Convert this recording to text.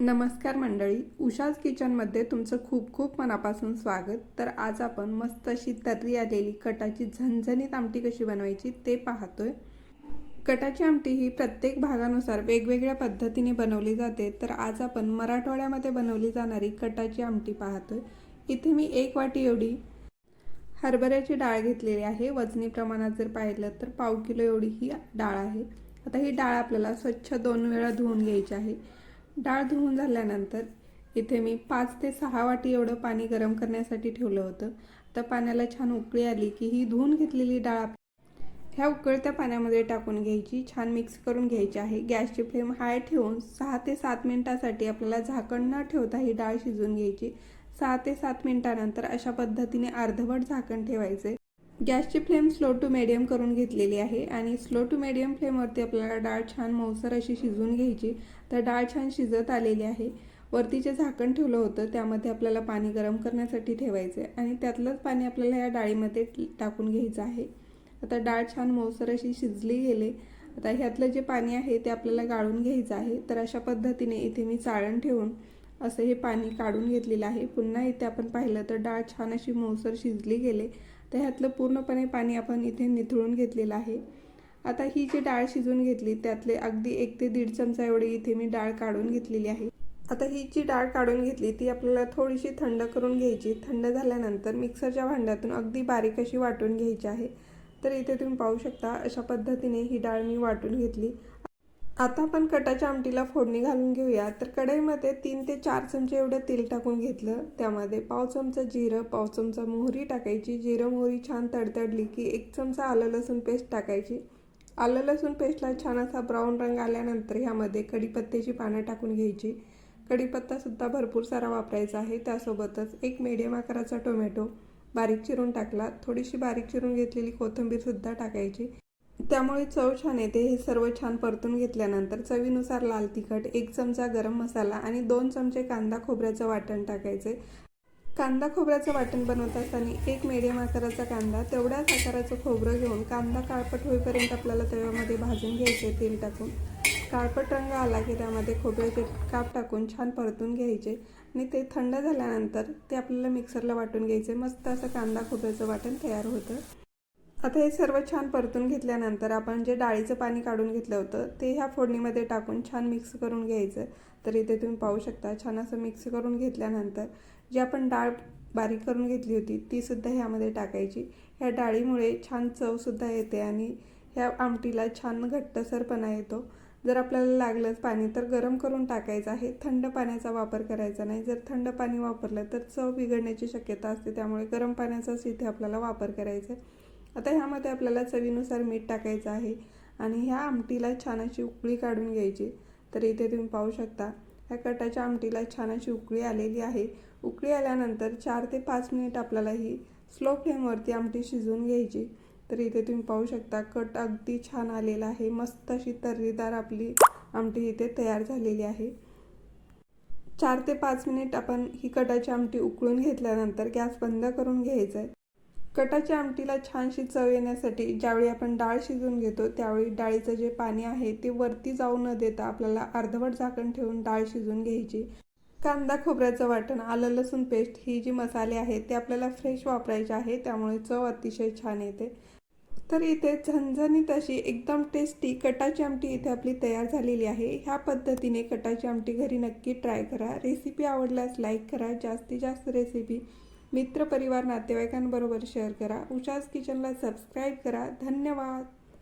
नमस्कार मंडळी उषाज किचनमध्ये तुमचं खूप खूप मनापासून स्वागत. तर आज आपण मस्त अशी तर्री आलेली कटाची झणझणीत आमटी कशी बनवायची ते पाहतोय. कटाची आमटी ही प्रत्येक भागानुसार वेगवेगळ्या पद्धतीने बनवली जाते. तर आज आपण मराठवाड्यामध्ये बनवली जाणारी कटाची आमटी पाहतोय. इथे मी एक वाटी एवढी हरभऱ्याची डाळ घेतलेली आहे. वजनी प्रमाणात जर पाहिलं तर पाव किलो एवढी ही डाळ आहे. आता ही डाळ आपल्याला स्वच्छ दोन वेळा धुवून घ्यायची आहे. डाळ धुवून झाल्यानंतर इथे मी पाच ते सहा वाटी एवढं पाणी गरम करण्यासाठी ठेवलं होतं. तर पाण्याला छान उकळी आली की ही धुवून घेतलेली डाळ ह्या उकळत्या पाण्यामध्ये टाकून घ्यायची छान मिक्स करून घ्यायची आहे. गॅसची फ्लेम हाय ठेवून सहा ते सात मिनिटासाठी आपल्याला झाकण न ठेवता ही डाळ शिजवून घ्यायची. सहा ते सात मिनिटानंतर अशा पद्धतीने अर्धवट झाकण ठेवायचे. गॅसची फ्लेम स्लो टू मिडियम करून घेतलेली आहे आणि स्लो टू मिडियम फ्लेमवरती आपल्याला डाळ छान मऊसर अशी शिजवून घ्यायची. तर डाळ छान शिजत आलेली आहे. वरती जे झाकण ठेवलं होतं त्यामध्ये आपल्याला पाणी गरम करण्यासाठी ठेवायचं आहे आणि त्यातलंच पाणी आपल्याला या डाळीमध्ये टाकून घ्यायचं आहे. आता डाळ छान मऊसर अशी शिजली गेले. आता ह्यातलं जे पाणी आहे ते आपल्याला गाळून घ्यायचं आहे. तर अशा पद्धतीने इथे मी चाळण ठेवून असं हे पाणी काढून घेतलेलं आहे. पुन्हा इथे आपण पाहिलं तर डाळ छान अशी मऊसर शिजली गेले. तर ह्यातलं पूर्णपणे पाणी आपण इथे निथळून घेतलेलं आहे. आता ही जी डाळ शिजून घेतली त्यातले अगदी एक ते दीड चमचा एवढी इथे मी डाळ काढून घेतलेली आहे. आता ही जी डाळ काढून घेतली ती आपल्याला थोडीशी थंड करून घ्यायची. थंड झाल्यानंतर मिक्सरच्या भांड्यातून अगदी बारीक अशी वाटून घ्यायची आहे. तर इथे तुम्ही पाहू शकता अशा पद्धतीने ही डाळ मी वाटून घेतली. आता आपण कटाच्या आमटीला फोडणी घालून घेऊया. तर कढईमध्ये तीन ते चार चमचे एवढं तेल टाकून घेतलं. त्यामध्ये पाव चमचा जिरं पाव चमचा मोहरी टाकायची. जिरं मोहरी छान तडतडली की एक चमचा आलं लसूण पेस्ट टाकायची. आलं लसूण पेस्टला छान असा ब्राऊन रंग आल्यानंतर ह्यामध्ये कढीपत्त्याची पानं टाकून घ्यायची. कढीपत्तासुद्धा भरपूर सारा वापरायचा आहे. त्यासोबतच एक मीडियम आकाराचा टोमॅटो बारीक चिरून टाकला. थोडीशी बारीक चिरून घेतलेली कोथिंबीरसुद्धा टाकायची. त्यामुळे चव छान येते. हे सर्व छान परतून घेतल्यानंतर चवीनुसार लाल तिखट एक चमचा गरम मसाला आणि दोन चमचे कांदा खोबऱ्याचं वाटण टाकायचे. कांदा खोबऱ्याचं वाटण बनवत असताना एक मेडियम आकाराचा कांदा तेवढ्याच आकाराचं खोबरं घेऊन कांदा काळपट होईपर्यंत आपल्याला तव्यामध्ये भाजून घ्यायचे तेल टाकून. काळपट रंग आला की त्यामध्ये खोबऱ्याचे काप टाकून छान परतून घ्यायचे आणि ते थंड झाल्यानंतर ते आपल्याला मिक्सरला वाटून घ्यायचे. मस्त असं कांदा खोबऱ्याचं वाटण तयार होतं. आता हे सर्व छान परतून घेतल्यानंतर आपण जे डाळीचं पाणी काढून घेतलं होतं ते ह्या फोडणीमध्ये टाकून छान मिक्स करून घ्यायचं. तर इथे तुम्ही पाहू शकता छान असं मिक्स करून घेतल्यानंतर जी आपण डाळ बारीक करून घेतली होती तीसुद्धा ह्यामध्ये टाकायची. ह्या डाळीमुळे छान चवसुद्धा येते आणि ह्या आमटीला छान घट्टसरपणा येतो. जर आपल्याला लागलंच पाणी तर गरम करून टाकायचं आहे. थंड पाण्याचा वापर करायचा नाही. जर थंड पाणी वापरलं तर चव बिघडण्याची शक्यता असते. त्यामुळे गरम पाण्याचाच इथे आपल्याला वापर करायचा आहे. आता ह्यामध्ये आपल्याला चवीनुसार मीठ टाकायचं आहे आणि ह्या आमटीला छान अशी उकळी काढून घ्यायची. तर इथे तुम्ही पाहू शकता ह्या कटाच्या आमटीला छान अशी उकळी आलेली आहे. उकळी आल्यानंतर चार ते पाच मिनिट आपल्याला ही स्लो फ्लेमवरती आमटी शिजवून घ्यायची. तर इथे तुम्ही पाहू शकता कट अगदी छान आलेला आहे. मस्त अशी तर्रीदार आपली आमटी इथे तयार झालेली आहे. चार ते पाच मिनिट आपण ही कटाची आमटी उकळून घेतल्यानंतर गॅस बंद करून घ्यायचा आहे कटाच्या आमटीला छानशी चव येण्यासाठी ज्यावेळी आपण डाळ शिजवून घेतो त्यावेळी डाळीचं जे पाणी आहे ते वरती जाऊ न देता आपल्याला अर्धवट झाकण ठेवून डाळ शिजवून घ्यायची. कांदा खोबऱ्याचं वाटण आलं लसूण पेस्ट ही जी मसाले आहेत ते आपल्याला फ्रेश वापरायचे आहे त्यामुळे चव अतिशय छान येते. तर इथे झणझणीत अशी एकदम टेस्टी कटाची आमटी इथे आपली तयार झालेली आहे. ह्या पद्धतीने कटाची आमटी घरी नक्की ट्राय करा. रेसिपी आवडल्यास लाईक करा. जास्तीत जास्त रेसिपी मित्रपरिवार नातेवाईकांबरोबर शेअर करा. उषाज किचनला सबस्क्राईब करा. धन्यवाद.